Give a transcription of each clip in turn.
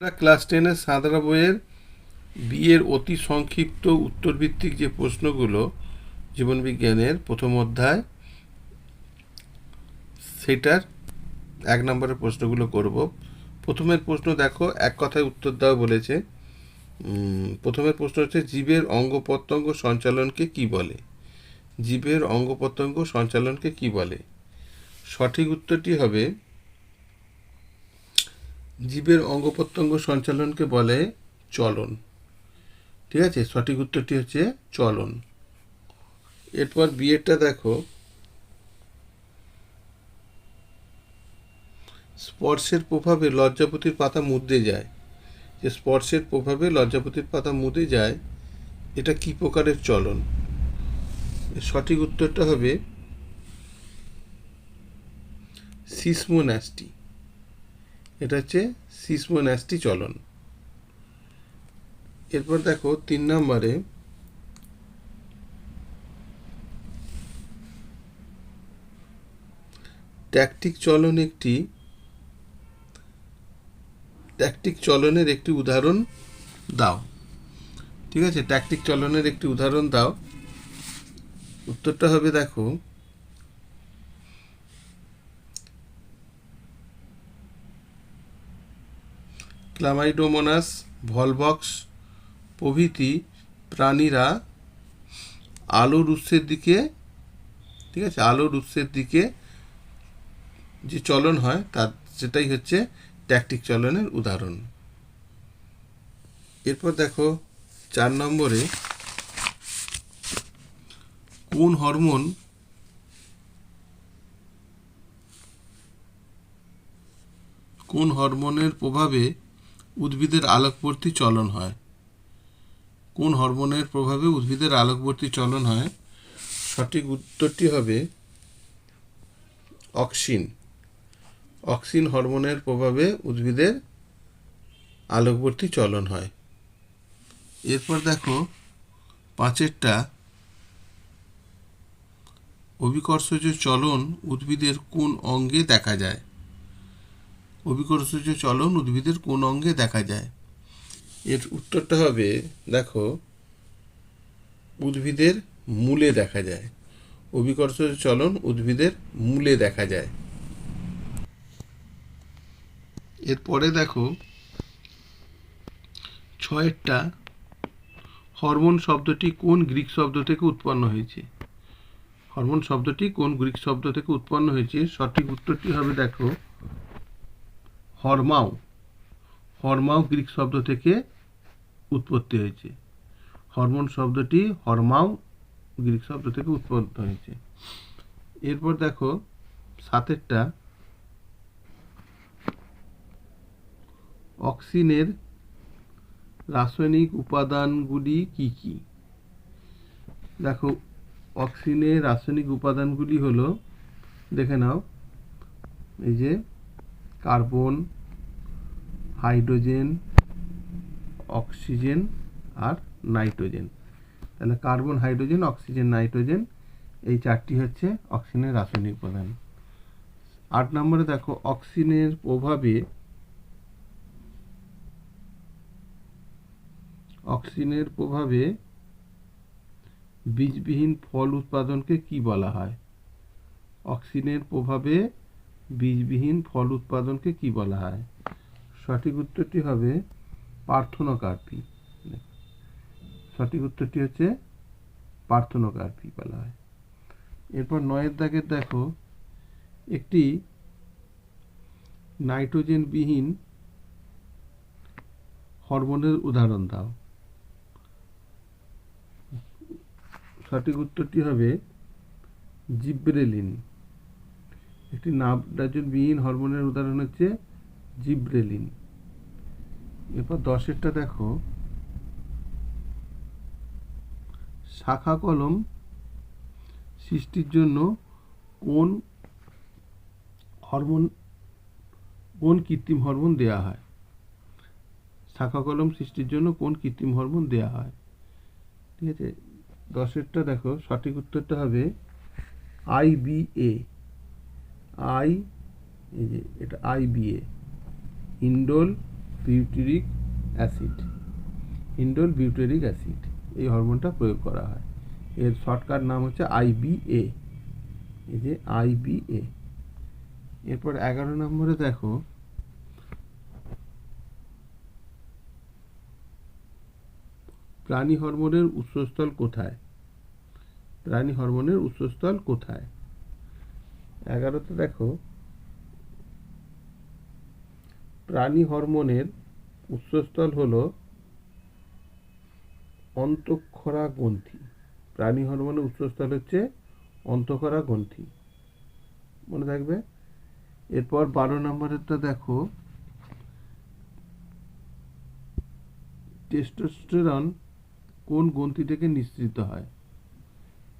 আমরা ক্লাস টেনের সাঁতরা বইয়ের বিয়ের অতি সংক্ষিপ্ত উত্তরভিত্তিক যে প্রশ্নগুলো জীবনবিজ্ঞানের প্রথম অধ্যায়, সেটার এক নম্বরের প্রশ্নগুলো করব। প্রথমের প্রশ্ন দেখো, এক কথায় উত্তর দাও বলেছে। প্রথমের প্রশ্ন হচ্ছে, জীবের অঙ্গ প্রত্যঙ্গ সঞ্চালনকে কি বলে? জীবের অঙ্গ প্রত্যঙ্গ সঞ্চালনকে কি বলে? সঠিক উত্তরটি হবে জীবের অঙ্গ প্রত্যঙ্গ সঞ্চালনকে বলে চলন। ঠিক আছে? সঠিক উত্তরটি হচ্ছে চলন। এরপর বিয়েরটা দেখো। স্পর্শের প্রভাবে লজ্জাপতির পাতা মুদে যায়। যে স্পর্শের প্রভাবে লজ্জাপতির পাতা মুদে যায়, এটা কি প্রকারের চলন? সঠিক উত্তরটা হবে সিসমোন্যাস্টি। এটা হচ্ছে সিসমোন্যাস্টি চলন। এরপর দেখো তিন নম্বরে, ট্যাকটিক চলন একটি, ট্যাকটিক চলনের একটি উদাহরণ দাও। ঠিক আছে, ট্যাকটিক চলনের একটি উদাহরণ দাও। উত্তরটা হবে দেখো ক্লামাইডোমোনাস ভলবক্স প্রভৃতি প্রাণীরা আলোর উৎসের দিকে, ঠিক আছে আলোর উৎসের দিকে যে চলন হয়, তার সেটাই হচ্ছে ট্যাকটিক চলনের উদাহরণ। এরপর দেখো, চার নম্বরে কোন হরমোন কোন হরমোনের প্রভাবে উদ্ভিদের আলোকবর্তী চলন হয়। কোন হরমোনের প্রভাবে উদ্ভিদের আলোকবর্তী চলন হয়? সঠিক উত্তরটি হবে অক্সিন। অক্সিন হরমোনের প্রভাবে উদ্ভিদের আলোকবর্তী চলন হয়। এরপর দেখো পাঁচেরটা অভিকর্ষজ চলন উদ্ভিদের কোন অঙ্গে দেখা যায়? অভিকর্ষজ চলন উদ্ভিদের কোন অঙ্গে দেখা যায়। এর উত্তরটা হবে, দেখো, উদ্ভিদের মূলে দেখা যায়। অভিকর্ষজ চলন উদ্ভিদের মূলে দেখা যায়। এরপরে দেখো, ছয়েরটা, হরমোন শব্দটি কোন গ্রিক শব্দ থেকে উৎপন্ন হয়েছে? হরমোন শব্দটি কোন গ্রিক শব্দ থেকে উৎপন্ন হয়েছে? সঠিক উত্তরটি হবে, দেখো হরমাও হরমাও গ্রিক শব্দ থেকে উৎপত্তি হয়েছে। হরমোন শব্দটি হরমাও গ্রিক শব্দ থেকে উৎপন্ন হয়েছে। এরপর দেখো, সাতেরটা অক্সিনের রাসায়নিক উপাদানগুলি কি কি? দেখো, অক্সিনের রাসায়নিক উপাদানগুলি হলো, দেখে নাও, এই যে কার্বন হাইড্রোজেন, অক্সিজেন আর নাইট্রোজেন। তাহলে কার্বন, হাইড্রোজেন, অক্সিজেন, নাইট্রোজেন, এই চারটি হচ্ছে অক্সিজেনের রাসায়নিক উপাদান। আট নম্বরে দেখো, অক্সিজেনের প্রভাবে অক্সিজেনের প্রভাবে বীজবিহীন ফল উৎপাদনকে কি বলা হয়? অক্সিজেনের প্রভাবে বীজবিহীন ফল উৎপাদনকে কি বলা হয়? সঠিক উত্তরটি হবে পার্থনোকার্পি। সঠিক উত্তরটি হচ্ছে পার্থনোকার্পি বলা হয়। এরপর নয়ের দাগের দেখো, একটি নাইট্রোজেনবিহীন হরমোনের উদাহরণ দাও। সঠিক উত্তরটি হবে জিব্রেলিন। একটি নাইট্রোজেনবিহীন হরমোনের উদাহরণ হচ্ছে জিব্রেলিন। এরপর দশেরটা দেখো। শাখা কলম সৃষ্টির জন্য কোন হরমোন, কোন কৃত্রিম হরমোন দেওয়া হয়? শাখা কলম সৃষ্টির জন্য কোন কৃত্রিম হরমোন দেওয়া হয়? ঠিক আছে? দশেরটা দেখো, সঠিক উত্তরটা হবে আইবিএ আই, এই যে এটা IBA indole butyric acid, indole butyric acid, এই হরমোনটা প্রয়োগ করা হয়। এর শর্টকাট নাম হচ্ছে আইবিএ এই যে আইবিএ এরপর এগারো নম্বরে দেখো। প্রাণী হরমোনের উৎসস্থল কোথায়? প্রাণী হরমোনের উৎসস্থল কোথায়? এগারোতে দেখো। প্রাণী হরমোনের উৎসস্থল হল অন্তঃক্ষরা গ্রন্থি। প্রাণী হরমোনের উৎসস্থল হচ্ছে অন্তঃক্ষরা গ্রন্থি। মনে থাকবে? এরপর বারো নম্বরেরটা দেখো। টেস্টোস্টেরন কোন গ্রন্থি থেকে নিঃসৃত হয়?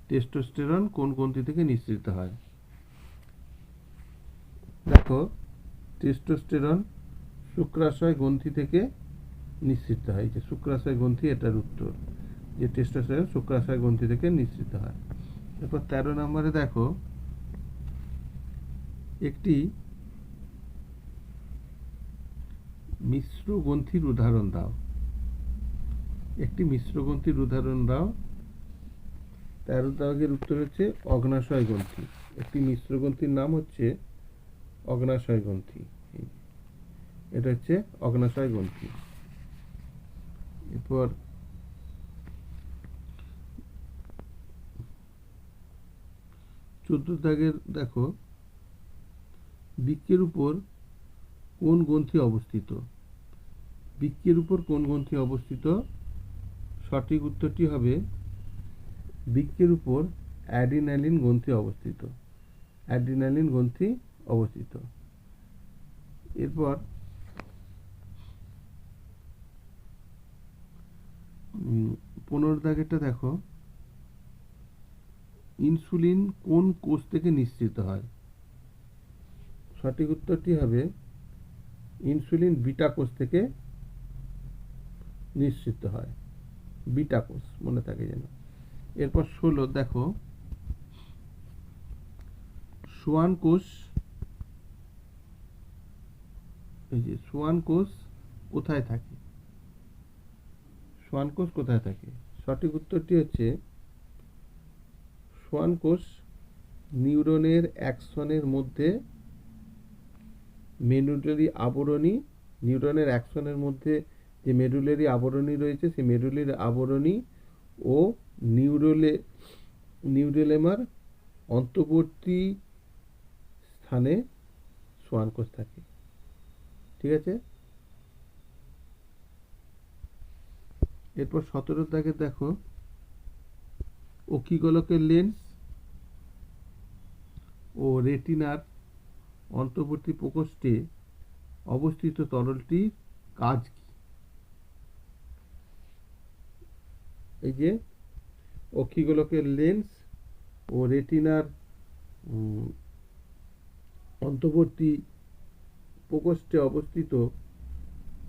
টেস্টোস্টেরন কোন গ্রন্থি থেকে নিঃসৃত হয়? দেখো, টেস্টোস্টেরন শুক্রাশয় গ্রন্থি থেকে নিঃসৃত হয়। যে শুক্রাশয় গ্রন্থি, এটার উত্তর। যে টেস্টোস্টেরন শুক্রাশয় গ্রন্থি থেকে নিঃসৃত হয়। এরপর তেরো নম্বরে দেখো, একটি মিশ্র গ্রন্থির উদাহরণ দাও। একটি মিশ্র গ্রন্থির উদাহরণ দাও। তেরো দাগের উত্তর হচ্ছে অগ্নাশয় গ্রন্থি। একটি মিশ্র গ্রন্থির নাম হচ্ছে অগ্নাশয় গ্রন্থি। এটা হচ্ছে অগ্নাশয় গ্রন্থি। এরপর চোদ্দ দাগের, দেখো বৃক্কের উপর কোন গ্রন্থি অবস্থিত? বৃক্কের উপর কোন গ্রন্থি অবস্থিত? সঠিক উত্তরটি হবে বৃক্কের উপর অ্যাডিনালিন গ্রন্থি অবস্থিত। অ্যাডিনালিন গ্রন্থি অবস্থিত। এরপর পনেরো দাগেরটা দেখো। ইনসুলিন কোন কোষ থেকে নিঃসৃত হয়? সঠিক উত্তরটি হবে ইনসুলিন বিটা কোষ থেকে নিঃসৃত হয়। বিটা কোষ, মনে থাকে যেন। এরপর ষোলো, দেখো। সোয়ান কোষ, এই যে সোয়ান কোষ কোথায় থাকে? সোয়ান কোষ কোথায় থাকে? সঠিক উত্তরটি হচ্ছে সোয়ান কোষ নিউরনের অ্যাকশনের মধ্যে মেডুলারি আবরণী, নিউরনের অ্যাকশনের মধ্যে যে মেডুলারি আবরণী রয়েছে, সেই মেডুলারি আবরণী ও নিউরোলে, নিউরোলেমার অন্তর্বর্তী স্থানে সোয়ান কোষ থাকে। ঠিক আছে? এরপর সতেরো দাগে দেখো অক্ষিগোলকের লেন্স ও রেটিনার অন্তর্বর্তী প্রকোষ্ঠে অবস্থিত তরলটির কাজ কি? এই যে অক্ষিগোলকের লেন্স ও রেটিনার অন্তর্বর্তী প্রকোষ্ঠে অবস্থিত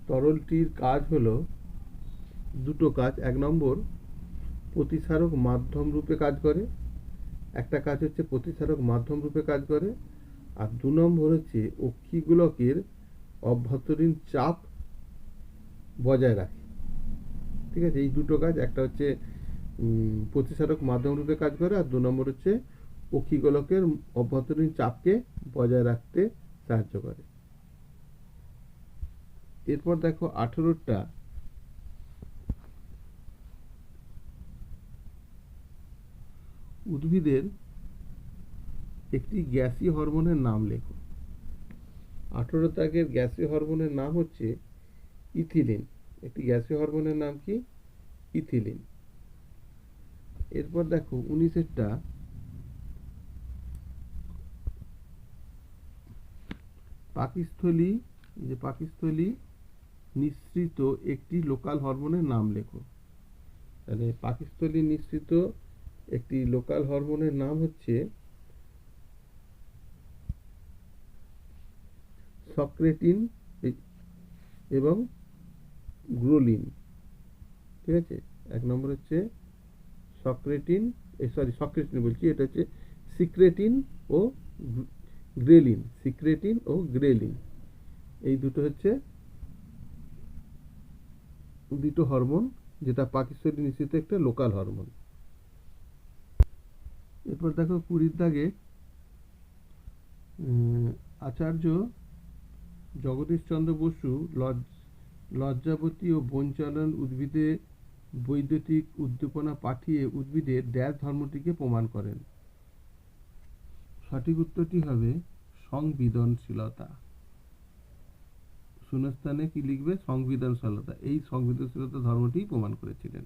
তরলটির কাজ হলো দুটো কাজ। এক নম্বর, প্রতিসারক মাধ্যম রূপে কাজ করে। একটা কাজ হচ্ছে প্রতিসারক মাধ্যম রূপে কাজ করে। আর দু নম্বর হচ্ছে অক্ষিগোলকের অভ্যন্তরীণ চাপ বজায় রাখে। ঠিক আছে? এই দুটো কাজ, একটা হচ্ছে প্রতিসারক মাধ্যম রূপে কাজ করে আর দু নম্বর হচ্ছে অক্ষিগোলকের অভ্যন্তরীণ চাপকে বজায় রাখতে সাহায্য করে। এরপর দেখো, আঠেরোটা উদ্ভিদের একটি গ্যাসি হরমোনের নাম লেখো। আঠেরো তাগের গ্যাসি হরমোনের নাম হচ্ছে ইথিলিন। একটি গ্যাসি হরমোনের নাম কি? ইথিলিন। এরপর দেখো, উনিশেরটা পাকিস্থলী যে পাকিস্থলী নিঃসৃত একটি লোকাল হরমোনের নাম লেখো। তাহলে পাকিস্থলী নিঃসৃত একটি লোকাল হরমোনের নাম হচ্ছে সক্রেটিন এবং গ্রোলিন। ঠিক আছে? এক নম্বর হচ্ছে সক্রেটিন সরি সক্রেটিন বলছি, এটা হচ্ছে সিক্রেটিন ও গ্রেলিন, সিক্রেটিন ও গ্রেলিন। এই দুটো হচ্ছে দুটো হরমোন, যেটা পাকিস্তানি নিশ্চিত একটা লোকাল হরমোন। এরপর দেখো কুড়ির দাগে আচার্য জগদীশচন্দ্র বসু লজ, লজ্জাবতী ও বনচালন উদ্ভিদে বৈদ্যুতিক উদ্দীপনা পাঠিয়ে উদ্ভিদের ড্যাশ ধর্মটিকে প্রমাণ করেন। সঠিক উত্তরটি হবে সংবেদনশীলতা। শূন্যস্থানে কি লিখবে? সংবেদনশীলতা। এই সংবেদনশীলতা ধর্মটি প্রমাণ করেছিলেন।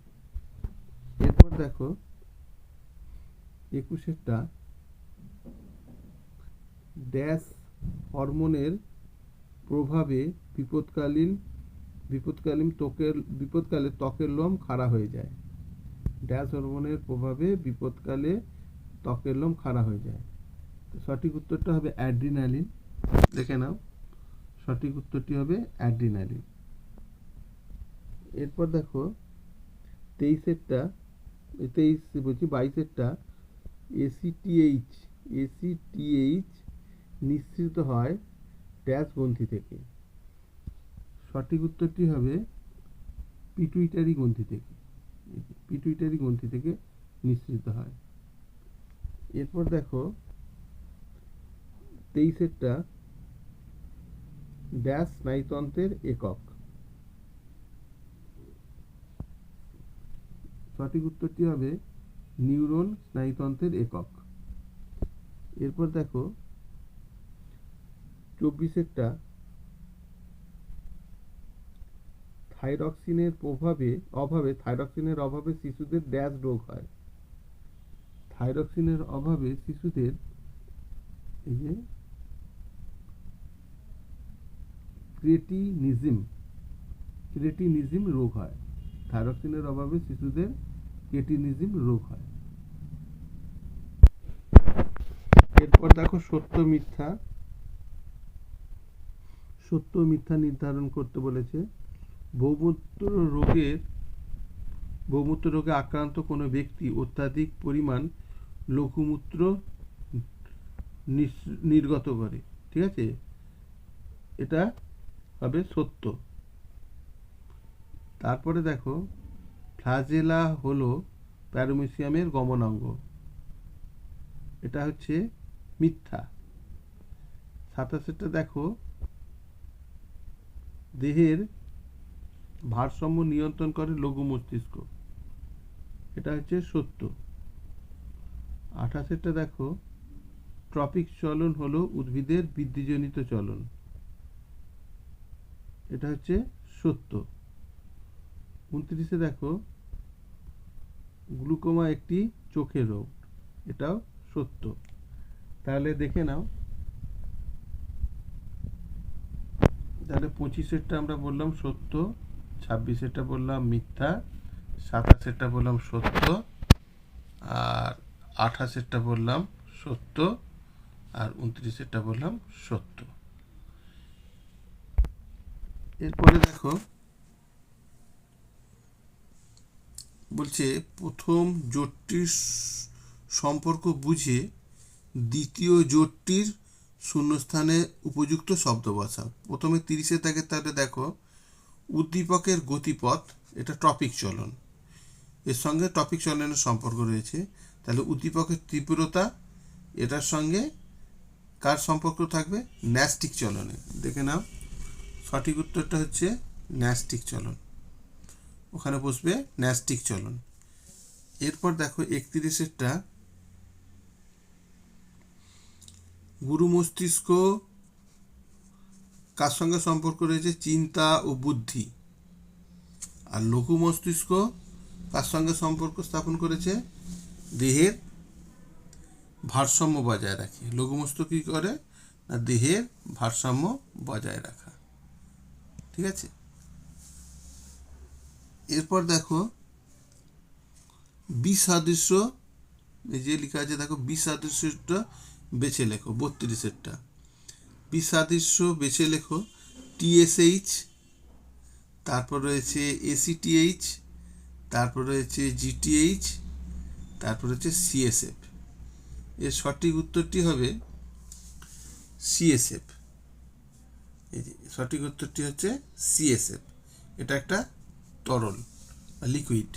এরপর দেখো একুশেরটা ড্যাশ হরমোনের প্রভাবে বিপদকালীন বিপদকালীন ত্বকের, বিপদকালে ত্বকের লোম খাড়া হয়ে যায়। ড্যাশ হরমোনের প্রভাবে বিপদকালে ত্বকের লোম খাড়া হয়ে যায়। সঠিক উত্তরটা হবে অ্যাড্রিনালিন। দেখে নাও, সঠিক উত্তরটি হবে অ্যাড্রিনালিন। এরপর দেখো, তেইশেরটা, তেইশ বলছি, বাইশেরটা এসিটিএইচ এসিটিএইচ নিঃসৃত হয় ড্যাশ গ্রন্থি থেকে। সঠিক উত্তরটি হবে পিটুইটারি গ্রন্থি থেকে। পিটুইটারি গ্রন্থি থেকে নিঃসৃত হয়। এরপর দেখো, তেইশেরটা ড্যাশ স্নায়ুতন্ত্রের একক। সঠিক উত্তরটি হবে নিউরন স্নায়ুতন্ত্রের একক। এরপর দেখো চব্বিশেরটা থাইরক্সিনের প্রভাবে, অভাবে, থাইরক্সিনের অভাবে শিশুদের ড্যাশ রোগ হয়। থাইরক্সিনের অভাবে শিশুদের, এই যে, ক্রেটিনিজম ক্রেটিনিজম রোগ হয়। থাইরক্সিনের অভাবে শিশুদের ক্রেটিনিজম রোগ হয়। এরপর দেখো সত্য মিথ্যা। সত্য মিথ্যা নির্ধারণ করতে বলেছে। বহুমূত্র রোগের বহুমূত্র রোগে আক্রান্ত কোনো ব্যক্তি অত্যাধিক পরিমাণ লঘুমূত্র নির্গত করে। ঠিক আছে? এটা হবে সত্য। তারপরে দেখো ফ্লাজেলা হলো প্যারোমিসিয়ামের গমনাঙ্গ। এটা হচ্ছে মিথ্যা। সাতাশেরটা দেখো। দেহের ভারসাম্য নিয়ন্ত্রণ করে লঘু মস্তিষ্ক। এটা হচ্ছে সত্য। আঠাশেরটা দেখো। ট্রপিক চলন হলো উদ্ভিদের বৃদ্ধিজনিত চলন। এটা হচ্ছে সত্য। উনত্রিশে দেখো। গ্লুকোমা একটি চোখের রোগ, এটাও সত্য। তাহলে দেখে নাও। তাহলে পঁচিশেরটা আমরা বললাম সত্য, ছাব্বিশেরটা বললাম মিথ্যা, সাতাশেরটা বললাম সত্য, আর আঠাশেরটা বললাম সত্য, আর উনত্রিশেরটা বললাম সত্য। এরপরে দেখো বলছে, প্রথম জোটটির সম্পর্ক বুঝে দ্বিতীয় জোটটির শূন্যস্থানে উপযুক্ত শব্দ বসাও প্রথমে তিরিশে থাকে, তাহলে দেখো, উদ্দীপকের গতিপথ, এটা টপিক চলন। এর সঙ্গে টপিক চলনের সম্পর্ক রয়েছে। তাহলে উদ্দীপকের তীব্রতা, এটার সঙ্গে কার সম্পর্ক থাকবে? ন্যাস্টিক চলনে। দেখে নাও, সঠিক উত্তরটা হচ্ছে ন্যাস্টিক চলন। ওখানে বসবে ন্যাস্টিক চলন। এরপর দেখো একত্রিশেরটা। গুরু মস্তিষ্ক কার সঙ্গে সম্পর্ক রয়েছে? চিন্তা ও বুদ্ধি। আর লঘু মস্তিষ্ক কার সঙ্গে সম্পর্ক স্থাপন করেছে? দেহের ভারসাম্য বজায় রাখে। লঘু মস্তিষ্ক কী করে? না, দেহের ভারসাম্য বজায় রাখা। ঠিক আছে? এরপর দেখো, বিসাদৃশ্য, এই যে লেখা আছে, দেখো, বিসাদৃশ্যটা বেছে লেখো, বত্রিশেরটা। বিসাদৃশ্য বেছে লেখো, টিএসএইচ, তারপর রয়েছে এসিটিএইচ, তারপর রয়েছে জিটিএইচ, তারপর হচ্ছে সিএসএফ। এর সঠিক উত্তরটি হবে সিএসএফ। এই যে সঠিক উত্তরটি হচ্ছে সিএসএফ। এটা একটা তরল লিকুইড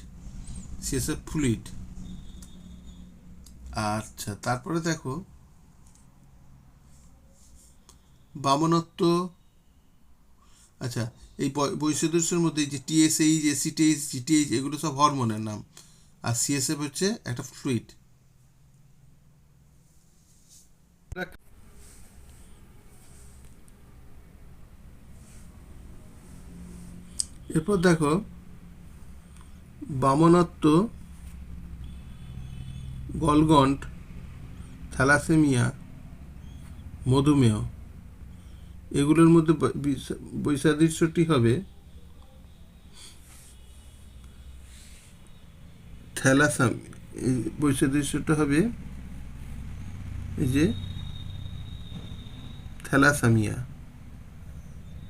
এফ ফ্লুইড আচ্ছা তারপরে দেখো, বামনত্ব। আচ্ছা এই বৈশদস্যের মধ্যে যে টিএসএইচ এসিটিএইচ জিটিএইচ এগুলো সব হরমোনের নাম। আর সিএসএফ হচ্ছে একটা ফ্লুইড এরপর দেখো বামনত্ব গলগন্ড থ্যালাসেমিয়া, মধুমেহ। এগুলোর মধ্যে বৈসাদৃশ্যটি হবে থ্যালাসাম বৈসাদৃশ্যটা হবে এই যে থ্যালাসামিয়া।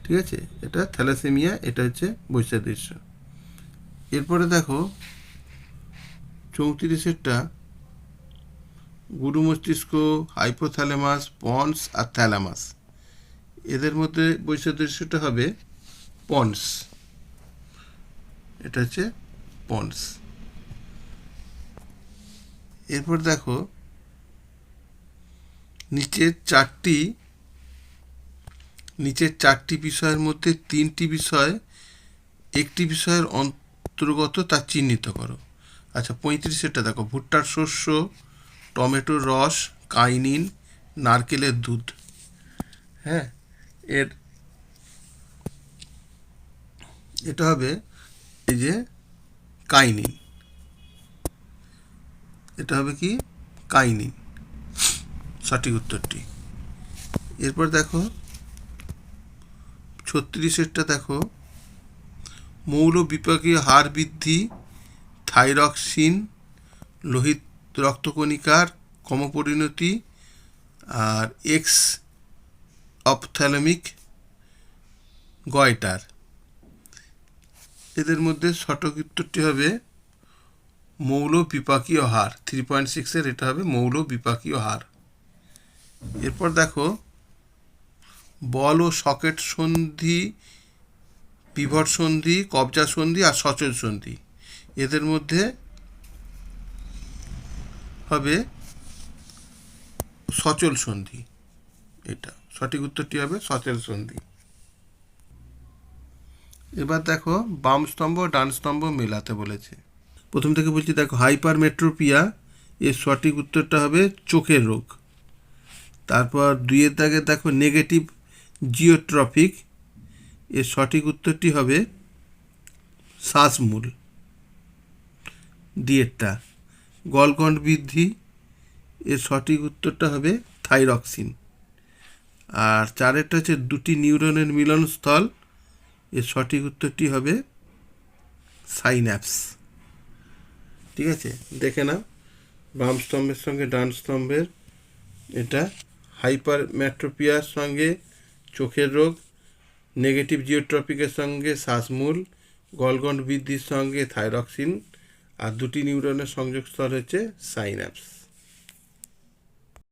ঠিক আছে? এটা থ্যালাসেমিয়া, এটা হচ্ছে বৈসাদৃশ্য এরপরে দেখো, চৌত্রিশেরটা গুরু মস্তিষ্ক, হাইপোথ্যালামাস, পন্স আর থ্যালামাস। এদের মধ্যে বৈসাদৃশ্যটা হবে পন্স। এটা হচ্ছে পন্স। এরপর দেখো, নিচের চারটি নিচের চারটি বিষয়ের মধ্যে তিনটি বিষয়, একটি বিষয়ের অন্তর্গত তা চিহ্নিত করো। আচ্ছা পঁয়ত্রিশেরটা দেখো। ভুট্টার শস্য, টমেটোর রস, কাইনিন, নারকেলের দুধ। হ্যাঁ এর এটা হবে এই যে কাইনিন। এটা হবে কি? কাইনিন। সঠিক উত্তরটি। এরপর দেখো ছত্রিশেরটা দেখো। মৌল বিপাকীয় হার বৃদ্ধি, থাইরক্সিন, লোহিত রক্তকণিকার কমপরিণতি আর এক্স অপথ্যালামিক গয়টার এদের মধ্যে সঠিক উত্তরটি হবে মৌল বিপাকীয় হার থ্রি পয়েন্ট সিক্সের এটা হবে মৌল বিপাকীয় হার এরপর দেখো বল ও সকেট সন্ধি বিভর সন্ধি, কবজা সন্ধি আর সচল সন্ধি। এদের মধ্যে হবে সচল সন্ধি। এটা সঠিক উত্তরটি হবে সচল সন্ধি। এবার দেখো বাম স্তম্ভ ডান স্তম্ভ মেলাতে বলেছে। প্রথম থেকে বলছি দেখো হাইপার মেট্রোপিয়া এর সঠিক উত্তরটা হবে চোখের রোগ। তারপর দুইয়ের দাগে দেখো নেগেটিভ জিওট্রপিক এর সঠিক উত্তরটি হবে শ্বাসমূল দিয়েরটা গলগন্ড বৃদ্ধি, এর সঠিক উত্তরটা হবে থাইরক্সিন। আর চারেরটা হচ্ছে দুটি নিউরনের মিলনস্থল, এর সঠিক উত্তরটি হবে সাইন্যাপস। ঠিক আছে? দেখে নাও, বাম স্তম্ভের সঙ্গে ডান স্তম্ভের এটা হাইপার ম্যাট্রোপিয়ার সঙ্গে চোখের রোগ নেগেটিভ জিওট্রপিকের সঙ্গে শ্বাসমূল গলগণ্ড বৃদ্ধির সঙ্গে থাইরক্সিন আর দুটি নিউরনের সংযোগস্থল হচ্ছে সাইন্যাপস